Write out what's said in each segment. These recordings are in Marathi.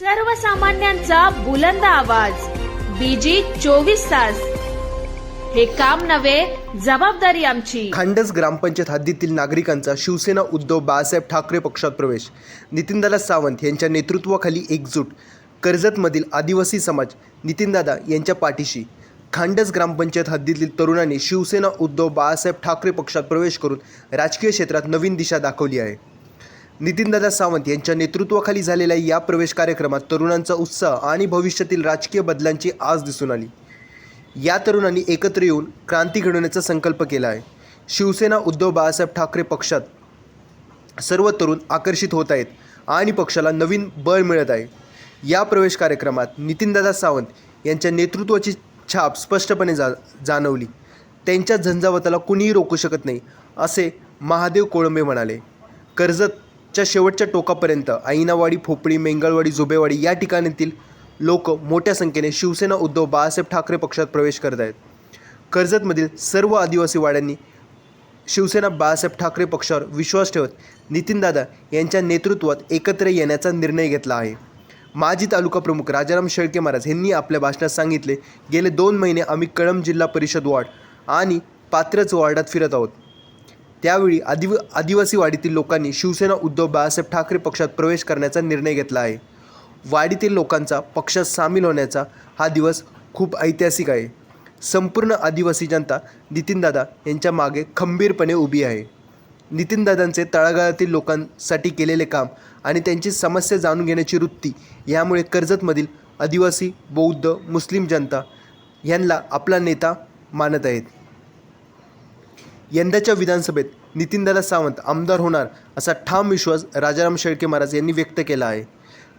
सर्वसामान्यांचा बुलंद आवाज. बीजी चोवीस तास. हे काम नव्हे जबाबदारी आमची. खांडस ग्रामपंचायत हद्दीतील नागरिकांचा शिवसेना उद्धव बाळासाहेब ठाकरे पक्षात प्रवेश. नितीनदादा सावंत यांच्या नेतृत्वाखाली एकजूट. कर्जतमधील आदिवासी समाज नितीनदादा यांच्या पाठीशी. खांडस ग्रामपंचायत हद्दीतील तरुणांनी शिवसेना उद्धव बाळासाहेब ठाकरे पक्षात प्रवेश करून राजकीय क्षेत्रात नवीन दिशा दाखवली आहे. नितीनदादा सावंत यांच्या नेतृत्वाखाली झालेल्या या प्रवेश कार्यक्रमात तरुणांचा उत्साह आणि भविष्यातील राजकीय बदलांची आज दिसून आली. या तरुणांनी एकत्र येऊन क्रांती घडवण्याचा संकल्प केला आहे. शिवसेना उद्धव बाळासाहेब ठाकरे पक्षात सर्व तरुण आकर्षित होत आहेत आणि पक्षाला नवीन बळ मिळत आहे. या प्रवेश कार्यक्रमात नितीनदादा सावंत यांच्या नेतृत्वाची छाप स्पष्टपणे जा जाणवली. त्यांच्या झंझावताला कुणीही रोखू शकत नाही असे महादेव कोळंबे म्हणाले. कर्जत च्या शेवटच्या टोकापर्यंत आईनावाडी फोपळी मेंगळवाडी जुबेवाडी या ठिकाणातील लोक मोठ्या संख्येने शिवसेना उद्धव बाळासाहेब ठाकरे पक्षात प्रवेश करत आहेत. कर्जतमधील सर्व आदिवासी वाड्यांनी शिवसेना बाळासाहेब ठाकरे पक्षावर विश्वास ठेवत नितीनदादा यांच्या नेतृत्वात एकत्र येण्याचा निर्णय घेतला आहे. माजी तालुका प्रमुख राजाराम शेळके महाराज यांनी आपल्या भाषणात सांगितले गेले दोन महिने आम्ही कळंब जिल्हा परिषद वार्ड आणि पात्रच वार्डात फिरत आहोत. त्यावेळी आदिव आदिवासी वाडीतील लोकांनी शिवसेना उद्धव बाळासाहेब ठाकरे पक्षात प्रवेश करण्याचा निर्णय घेतला आहे. वाडीतील लोकांचा पक्षात सामील होण्याचा हा दिवस खूप ऐतिहासिक आहे. संपूर्ण आदिवासी जनता नितीनदादा यांच्या मागे खंबीरपणे उभी आहे. नितीनदादांचे तळागाळातील लोकांसाठी केलेले काम आणि त्यांची समस्या जाणून घेण्याची वृत्ती यामुळे कर्जतमधील आदिवासी बौद्ध मुस्लिम जनता यांना आपला नेता मानत आहेत. यंदाच्या विधानसभेत नितीनदादा सावंत आमदार होणार असा ठाम विश्वास राजाराम शेळके महाराज यांनी व्यक्त केला आहे.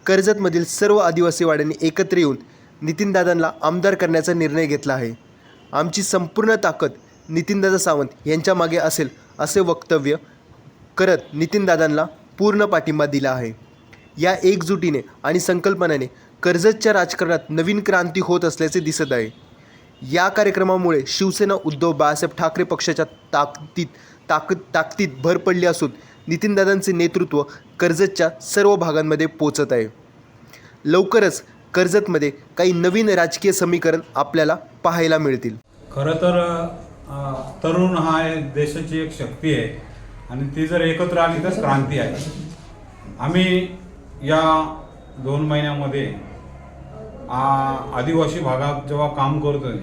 कर्जतमधील सर्व आदिवासी वाड्यांनी एकत्र येऊन नितीनदादांना आमदार करण्याचा निर्णय घेतला आहे. आमची संपूर्ण ताकद नितीनदादा सावंत यांच्या मागे असेल असे वक्तव्य करत नितीनदादांना पूर्ण पाठिंबा दिला आहे. या एकजुटीने आणि संकल्पनेने कर्जतच्या राजकारणात नवीन क्रांती होत असल्याचे दिसत आहे. या कार्यक्रमामुळे शिवसेना उद्धव बाळासाहेब ठाकरे पक्षाच्या ताकदीत ताकद ताकदीत भर पडली असून नितीनदादांचे नेतृत्व कर्जतच्या सर्व भागांमध्ये पोचत आहे. लवकरच कर्जतमध्ये काही नवीन राजकीय समीकरण आपल्याला पाहायला मिळतील. खरं तर तरुण हा देशाची एक शक्ती आहे आणि ती जर एकत्र आली तर क्रांती आहे. आम्ही या दोन महिन्यामध्ये आ, आदिवासी भागात जेव्हा काम करतोय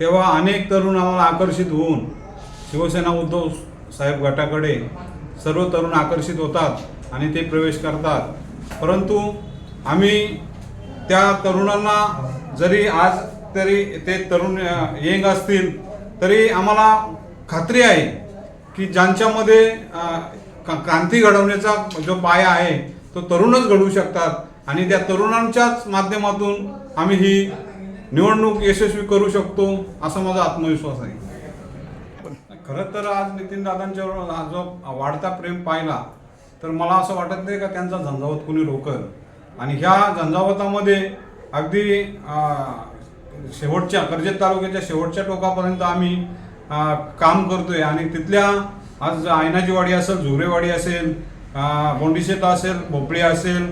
तेव्हा अनेक तरुण आम्हाला आकर्षित होऊन शिवसेना उद्धव साहेब गटाकडे सर्व तरुण आकर्षित होतात आणि ते प्रवेश करतात. परंतु आम्ही त्या तरुणांना जरी आज तरी ते तरुण यंग असतील तरी आम्हाला खात्री आहे की ज्यांच्यामध्ये का- क्रांती घडवण्याचा जो पाया आहे तो तरुणच घडवू शकतात. आणि त्या तरुणांच्याच माध्यमातून आम्ही ही निवडणूक यशस्वी करू शकतो असा माझा आत्मविश्वास आहे. खरं तर आज नितीन दादांच्यावर हा जो वाढता प्रेम पाहिला तर मला असं वाटत नाही का त्यांचा झंझावत कुणी रोकल. आणि ह्या झंझावतामध्ये अगदी शेवटच्या कर्जत तालुक्याच्या शेवटच्या टोकापर्यंत आम्ही काम करतोय. आणि तिथल्या आज आयनाजीवाडी असेल झुरेवाडी असेल अं, बोंडीशेता असेल भोपळी असेल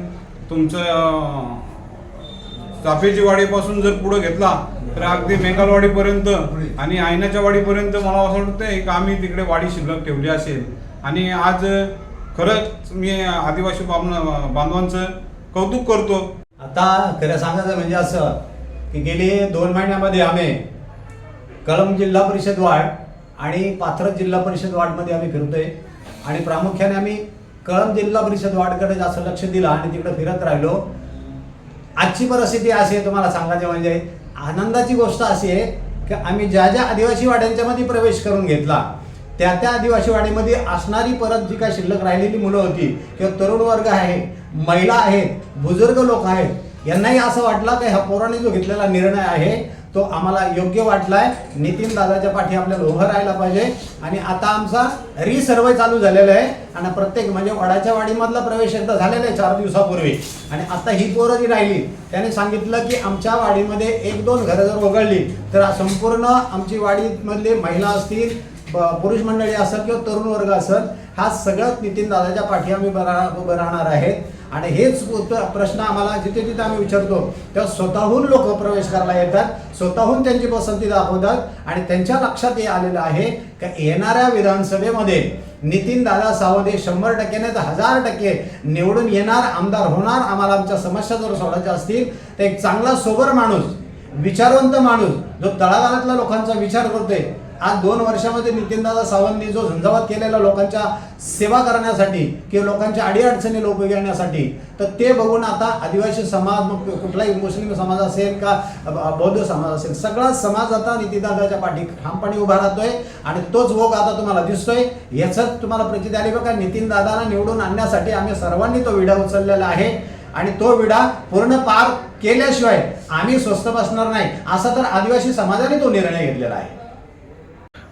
तुमचं अं, चाफेची वाडीपासून जर पुढे घेतला तर अगदी मेंगालवाडीपर्यंत आणि आयनाच्या वाडीपर्यंत मला असं वाटतं की आम्ही तिकडे वाडी शिल्लक ठेवली असेल. आणि आज खरंच मी आदिवासी बांधवांचं कौतुक करतो. आता खरं सांगायचं म्हणजे असं की गेली दोन महिन्यामध्ये आम्ही कळंब जिल्हा परिषद वार्ड आणि पाथरत जिल्हा परिषद वार्डमध्ये आम्ही फिरतोय. आणि प्रामुख्याने आम्ही कळंब जिल्हा परिषद वार्डकडे जास्त लक्ष दिलं आणि तिकडे फिरत राहिलो. आजची परिस्थिती अशी आहे तुम्हाला सांगायचं म्हणजे आनंदाची गोष्ट अशी आहे की आम्ही ज्या ज्या आदिवासी वाड्यांच्या मध्ये प्रवेश करून घेतला त्या त्या आदिवासी वाडीमध्ये असणारी परत जी काय शिल्लक राहिलेली मुलं होती किंवा तरुण वर्ग आहे महिला आहेत बुजुर्ग लोक आहेत यांनाही असं वाटलं की ह्या पोराने जो घेतलेला निर्णय आहे तो आम्हाला योग्य वाटलाय. नितीन दादाच्या पाठी आपल्याला उभं राहायला पाहिजे. आणि आता आमचा रिसर्वे चालू झालेला आहे. आणि प्रत्येक म्हणजे वडाच्या वाडीमधला प्रवेश एकदा झालेला आहे चार दिवसापूर्वी. आणि आता ही पोरं जी राहिली त्याने सांगितलं की आमच्या वाडीमध्ये एक दोन घरं जर वगळली तर संपूर्ण आमची वाडीमधले महिला असतील ब- पुरुष मंडळी असत किंवा तरुण वर्ग असत हा सगळं नितीन दादाच्या पाठी आम्ही उभं राहणार आहेत आणि हेच उत्तर- प्रश्न आम्हाला जिथे तिथे आम्ही विचारतो तेव्हा स्वतःहून लोक प्रवेश करायला येतात स्वतःहून त्यांची पसंती दाखवतात आणि त्यांच्या लक्षात हे आलेलं आहे का येणाऱ्या विधानसभेमध्ये नितीन दादा सावंत हे शंभर टक्के नाही तर हजार टक्के निवडून येणार आमदार होणार आम्हाला आमच्या समस्या जर सोडायच्या असतील तर एक चांगला सोबर माणूस विचारवंत माणूस जो तळागाळातल्या लोकांचा विचार करतोय आज दोन वर्षामध्ये नितीनदादा सावंतनी जो झंझावात केलेला लोकांच्या सेवा करण्यासाठी किंवा लोकांच्या अडीअडचणी लोक घेण्यासाठी तर ते बघून आता आदिवासी समाज मग कुठलाही मुस्लिम समाज असेल का बौद्ध समाज असेल सगळा समाज आता नितीनदादाच्या पाठी ठामपणे उभा राहतोय आणि तोच ओघ आता तुम्हाला दिसतोय. याच तुम्हाला प्रचिती आली बघा नितीनदादांना निवडून आणण्यासाठी आम्ही सर्वांनी तो विडा उचललेला आहे आणि तो विडा पूर्ण पार केल्याशिवाय आम्ही स्वस्त बसणार नाही. असा तर आदिवासी समाजाने तो निर्णय घेतलेला आहे.